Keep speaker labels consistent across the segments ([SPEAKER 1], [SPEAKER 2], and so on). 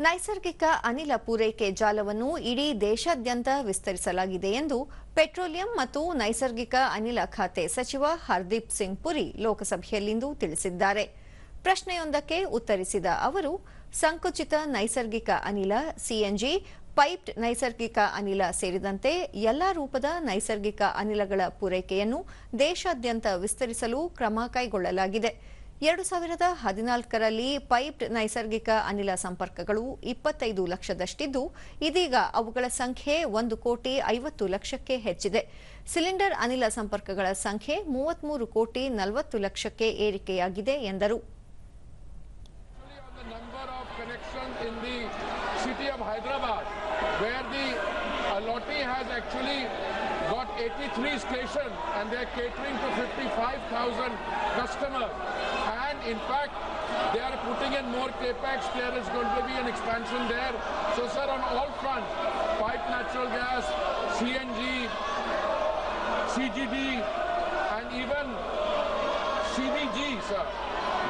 [SPEAKER 1] ನೈಸರ್ಗಿಕ ಅನಿಲ ಪೂರೈಕೆ ಜಾಲವನ್ನು ಇಡೀ ದೇಶಾದ್ಯಂತ ವಿಸ್ತರಿಸಲಾಗಿದೆ ಎಂದು ಪೆಟ್ರೋಲಿಯಂ ಮತ್ತು ನೈಸರ್ಗಿಕ ಅನಿಲ ಖಾತೆ ಸಚಿವ ಹರ್ದೀಪ್ ಸಿಂಗ್ ಪುರಿ ಲೋಕಸಭೆಯಲ್ಲಿಂದು ತಿಳಿಸಿದ್ದಾರೆ. ಪ್ರಶ್ನೆಯೊಂದಕ್ಕೆ ಉತ್ತರಿಸಿದ ಅವರು, ಸಂಕುಚಿತ ನೈಸರ್ಗಿಕ ಅನಿಲ ಸಿಎನ್ಜಿ ಪೈಪ್ಡ್ ನೈಸರ್ಗಿಕ ಅನಿಲ ಸೇರಿದಂತೆ ಎಲ್ಲಾ ರೂಪದ ನೈಸರ್ಗಿಕ ಅನಿಲಗಳ ಪೂರೈಕೆಯನ್ನು ದೇಶಾದ್ಯಂತ ವಿಸ್ತರಿಸಲು ಕ್ರಮ ಕೈಗೊಳ್ಳಲಾಗಿದೆ. ಎರಡು ಸಾವಿರದ ಹದಿನಾಲ್ಕರಲ್ಲಿ ಪೈಪ್ಡ್ ನೈಸರ್ಗಿಕ ಅನಿಲ ಸಂಪರ್ಕಗಳು ಇಪ್ಪತ್ತೈದು ಲಕ್ಷದಷ್ಟಿದ್ದು ಇದೀಗ ಅವುಗಳ ಸಂಖ್ಯೆ ಒಂದು ಕೋಟಿ ಐವತ್ತು ಲಕ್ಷಕ್ಕೆ ಹೆಚ್ಚಿದೆ ಸಿಲಿಂಡರ್ ಅನಿಲ ಸಂಪರ್ಕಗಳ ಸಂಖ್ಯೆ ಮೂವತ್ಮೂರು ಕೋಟಿ ನಲವತ್ತು ಲಕ್ಷಕ್ಕೆ ಏರಿಕೆಯಾಗಿದೆ ಎಂದರು
[SPEAKER 2] got 83 stations and catering to 55,000 customers. In fact, they are putting in more capex. There is going to be an expansion there. So, sir, on all fronts, pipe natural gas, CNG, CGD, and even CBG, sir,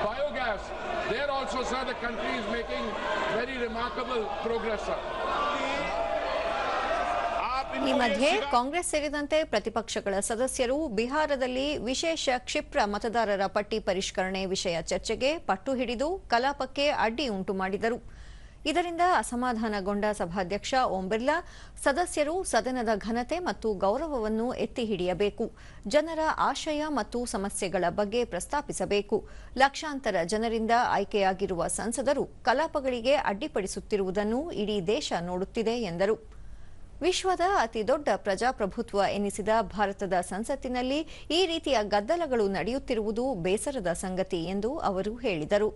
[SPEAKER 2] biogas. There also, sir, the country is making very remarkable progress, sir.
[SPEAKER 1] ಈ ಮಧ್ಯೆ ಕಾಂಗ್ರೆಸ್ ಸೇರಿದಂತೆ ಪ್ರತಿಪಕ್ಷಗಳ ಸದಸ್ಯರು ಬಿಹಾರದಲ್ಲಿ ವಿಶೇಷ ಕ್ಷಿಪ್ರ ಮತದಾರರ ಪಟ್ಟಿ ಪರಿಷ್ಕರಣೆ ವಿಷಯ ಚರ್ಚೆಗೆ ಪಟ್ಟು ಹಿಡಿದು ಕಲಾಪಕ್ಕೆ ಅಡ್ಡಿ ಉಂಟು ಮಾಡಿದರು. ಇದರಿಂದ ಅಸಮಾಧಾನಗೊಂಡ ಸಭಾಧ್ಯಕ್ಷ ಓಂ ಬಿರ್ಲಾ, ಸದಸ್ಯರು ಸದನದ ಘನತೆ ಮತ್ತು ಗೌರವವನ್ನು ಎತ್ತಿ ಹಿಡಿಯಬೇಕು. ಜನರ ಆಶಯ ಮತ್ತು ಸಮಸ್ಯೆಗಳ ಬಗ್ಗೆ ಪ್ರಸ್ತಾಪಿಸಬೇಕು. ಲಕ್ಷಾಂತರ ಜನರಿಂದ ಆಯ್ಕೆಯಾಗಿರುವ ಸಂಸದರು ಕಲಾಪಗಳಿಗೆ ಅಡ್ಡಿಪಡಿಸುತ್ತಿರುವುದನ್ನು ಇಡೀ ದೇಶ ನೋಡುತ್ತಿದೆ ಎಂದರು. ವಿಶ್ವದ ಅತಿದೊಡ್ಡ ಪ್ರಜಾಪ್ರಭುತ್ವ ಎನ್ನಿಸಿದ ಭಾರತದ ಸಂಸತ್ತಿನಲ್ಲಿ ಈ ರೀತಿಯ ಗದ್ದಲಗಳು ನಡೆಯುತ್ತಿರುವುದು ಬೇಸರದ ಸಂಗತಿ ಎಂದು ಅವರು ಹೇಳಿದರು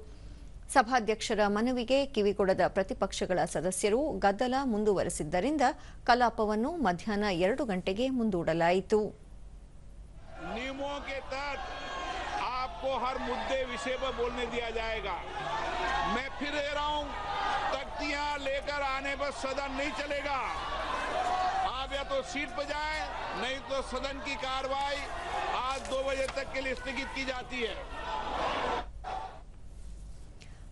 [SPEAKER 1] ಸಭಾಧ್ಯಕ್ಷರ ಮನವಿಗೆ ಕಿವಿಗೊಡದ ಪ್ರತಿಪಕ್ಷಗಳ ಸದಸ್ಯರು ಗದ್ದಲ ಮುಂದುವರೆಸಿದ್ದರಿಂದ ಕಲಾಪವನ್ನು ಮಧ್ಯಾಹ್ನ ಎರಡು ಗಂಟೆಗೆ ಮುಂದೂಡಲಾಯಿತು
[SPEAKER 3] नियमों के तहत आपको हर मुद्दे विषय पर बोलने दिया जाएगा मैं फिर दे रहा हूं तख्तियां लेकर आने पर सदन नहीं चलेगा आप या तो सीट पर जाएं नहीं तो सदन की कार्रवाई आज दो बजे तक के लिए स्थगित की जाती है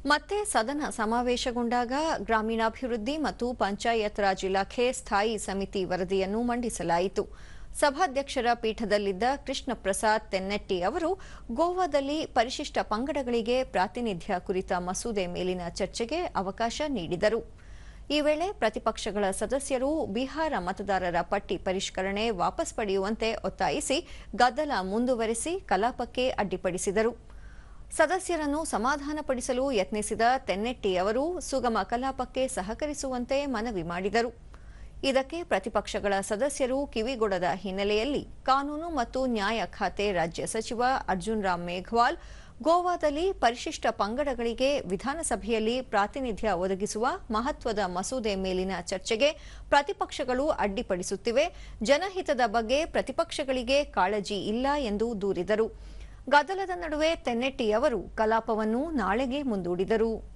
[SPEAKER 1] ಮತ್ತೆ ಸದನ ಸಮಾವೇಶಗೊಂಡಾಗ ಗ್ರಾಮೀಣಾಭಿವೃದ್ಧಿ ಮತ್ತು ಪಂಚಾಯತ್ ರಾಜ್ ಇಲಾಖೆ ಸ್ಥಾಯಿ ಸಮಿತಿ ವರದಿಯನ್ನು ಮಂಡಿಸಲಾಯಿತು ಸಭಾಧ್ಯಕ್ಷರ ಪೀಠದಲ್ಲಿದ್ದ ಕೃಷ್ಣ ಪ್ರಸಾದ್ ತೆನ್ನೆಟ್ಟಿ ಅವರು ಗೋವಾದಲ್ಲಿ ಪರಿಶಿಷ್ಟ ಪಂಗಡಗಳಿಗೆ ಪ್ರಾತಿನಿಧ್ಯ ಕುರಿತ ಮಸೂದೆ ಮೇಲಿನ ಚರ್ಚೆಗೆ ಅವಕಾಶ ನೀಡಿದರು ಈ ವೇಳೆ ಪ್ರತಿಪಕ್ಷಗಳ ಸದಸ್ಯರು ಬಿಹಾರ ಮತದಾರರ ಪಟ್ಟಿ ಪರಿಷ್ಕರಣೆ ವಾಪಸ್ ಪಡೆಯುವಂತೆ ಒತ್ತಾಯಿಸಿ ಗದ್ದಲ ಮುಂದುವರೆಸಿ ಕಲಾಪಕ್ಕೆ ಅಡ್ಡಿಪಡಿಸಿದರು. ಸದಸ್ಯರನ್ನು ಸಮಾಧಾನಪಡಿಸಲು ಯತ್ನಿಸಿದ ತೆನ್ನೆಟ್ಟಿ ಅವರು ಸುಗಮ ಕಲಾಪಕ್ಕೆ ಸಹಕರಿಸುವಂತೆ ಮನವಿ ಮಾಡಿದರು. ಇದಕ್ಕೆ ಪ್ರತಿಪಕ್ಷಗಳ ಸದಸ್ಯರು ಕಿವಿಗೊಡದ ಹಿನ್ನೆಲೆಯಲ್ಲಿ ಕಾನೂನು ಮತ್ತು ನ್ಯಾಯ ಖಾತೆ ರಾಜ್ಯ ಸಚಿವ ಅರ್ಜುನ್ ರಾಮ್ ಮೇಘವಾಲ್ ಗೋವಾದಲ್ಲಿ ಪರಿಶಿಷ್ಟ ಪಂಗಡಗಳಿಗೆ ವಿಧಾನಸಭೆಯಲ್ಲಿ ಪ್ರಾತಿನಿಧ್ಯ ಒದಗಿಸುವ ಮಹತ್ವದ ಮಸೂದೆ ಮೇಲಿನ ಚರ್ಚೆಗೆ ಪ್ರತಿಪಕ್ಷಗಳು ಅಡ್ಡಿಪಡಿಸುತ್ತಿವೆ. ಜನಹಿತದ ಬಗ್ಗೆ ಪ್ರತಿಪಕ್ಷಗಳಿಗೆ ಕಾಳಜಿ ಇಲ್ಲ ಎಂದು ದೂರಿದರು. ಗದ್ದಲದ ನಡುವೆ ತೆನ್ನೆಟ್ಟಿ ಅವರು ಕಲಾಪವನ್ನು ನಾಳೆಗೆ ಮುಂದೂಡಿದರು.